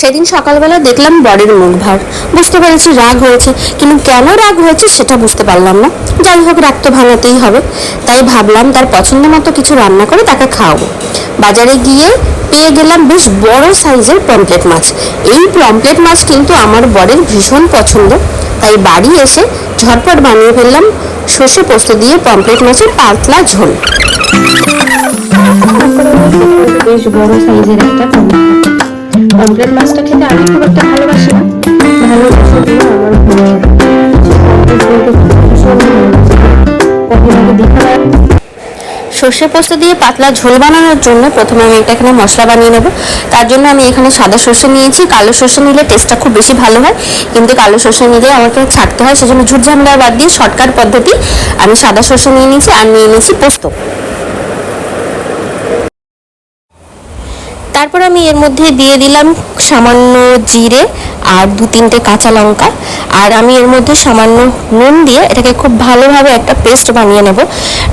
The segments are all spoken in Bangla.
সেদিন সকালবেলা দেখলাম বরের মুখ ভার। বুঝতে পেরেছি রাগ হয়েছে, কিন্তু কেন রাগ হয়েছে সেটা বুঝতে পারলাম না। যাই হোক, রাগ তো ভাঙাতেই হবে। তাই ভাবলাম তার পছন্দ মতো কিছু রান্না করে তাকে খাওয়াবো। বাজারে গিয়ে পেয়ে গেলাম বেশ বড় সাইজের পমপ্লেট মাছ। এই পমপ্লেট মাছ কিন্তু আমার বরের ভীষণ পছন্দ। তাই বাড়ি এসে ঝটপট বানিয়ে ফেললাম সর্ষে পোস্ত দিয়ে পমপ্লেট মাছের পাতলা ঝোল। বেশ বড় সাইজের একটা পমপ্লেট মাছটা খেতে আমি খুব একটা ভালোবাসি না। সর্ষে পোস্ত দিয়ে পাতলা ঝোল বানানোর জন্য প্রথমে আমি এটা এখানে মশলা বানিয়ে নেব। তার জন্য আমি এখানে সাদা সর্ষে নিয়েছি। কালো সর্ষে নিলে টেস্টটা খুব বেশি ভালো হয়। কিন্তু কালো সর্ষে নিলে আমাকে ছাড়তে হয়, সেজন্য ঝুট ঝামেলা বাদ দিয়ে শর্টকাট পদ্ধতি আমি সাদা সর্ষে নিয়ে নিয়েছি আর নিয়ে নিয়েছি পোস্ত। তারপর আমি এর মধ্যে দিয়ে দিলাম সামান্য জিরে আর দু তিনটে কাঁচা লঙ্কা। আর আমি এর মধ্যে সামান্য নুন দিয়ে এটাকে খুব ভালোভাবে একটা পেস্ট বানিয়ে নেব।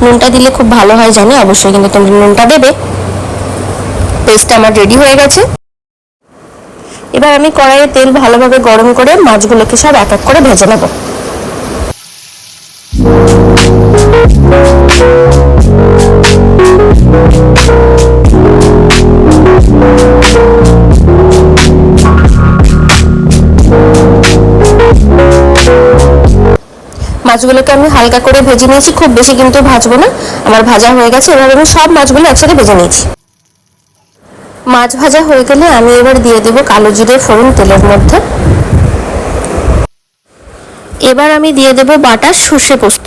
নুনটা দিলে খুব ভালো হয় জানি? অবশ্যই কিন্তু তোমরা নুনটা দেবে। পেস্ট আমার রেডি হয়ে গেছে। এবার আমি কড়াইয়ে তেল ভালোভাবে গরম করে মাছগুলোকে সব এক এক করে ভেজে নেব। মাছগুলোকে আমি হালকা করে ভেজে নিয়েছি। খুব বেশি কিন্তু ভাজবো না। আমার ভাজা হয়ে গেছে, এবার আমি সব মাছগুলো একসাথে ভেজে নিয়েছি। মাছ ভাজা হয়ে গেলে আমি এবার দিয়ে দেবো কালো জিরে ফোড়ন তেলের মধ্যে। এবার আমি দিয়ে দেবো বাটা সর্ষে পোস্ত।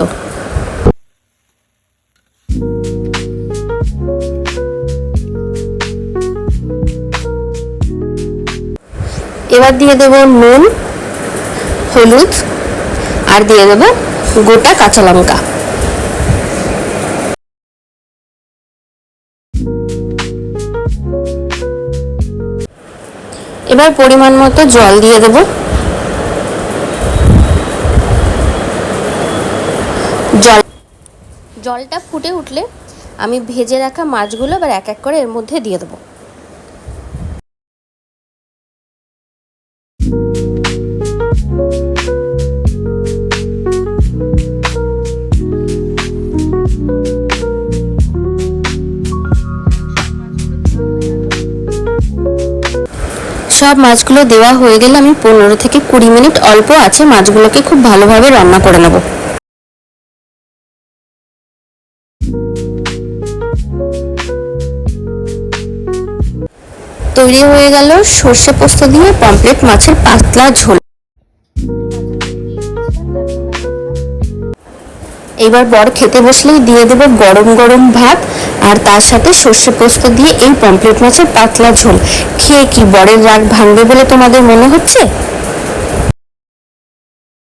এবার দিয়ে দেবো নুন, হলুদ আর দিয়ে দেবো গোটা কাঁচা লঙ্কা। এবার পরিমাণ মতো জল দিয়ে দেবো। জল জলটা ফুটে উঠলে আমি ভেজে রাখা মাছগুলো এবার এক এক করে এর মধ্যে দিয়ে দেবো। সব মাছগুলো দেওয়া হয়ে গেলে আমি পনেরো থেকে কুড়ি মিনিট অল্প আছে মাছগুলোকে খুব ভালোভাবে রান্না করে নেব। তৈরি হয়ে গেল সর্ষে পোস্ত দিয়ে পমপ্লেট মাছের পাতলা ঝোল। এবার বর খেতে বসলেই দিয়ে দেবো গরম গরম ভাত আর তার সাথে সর্ষে পোস্ত দিয়ে এই পমপ্লেট মাছের পাতলা ঝোল। খেয়ে কি বরের রাগ ভাঙবে বলে তোমাদের মনে হচ্ছে?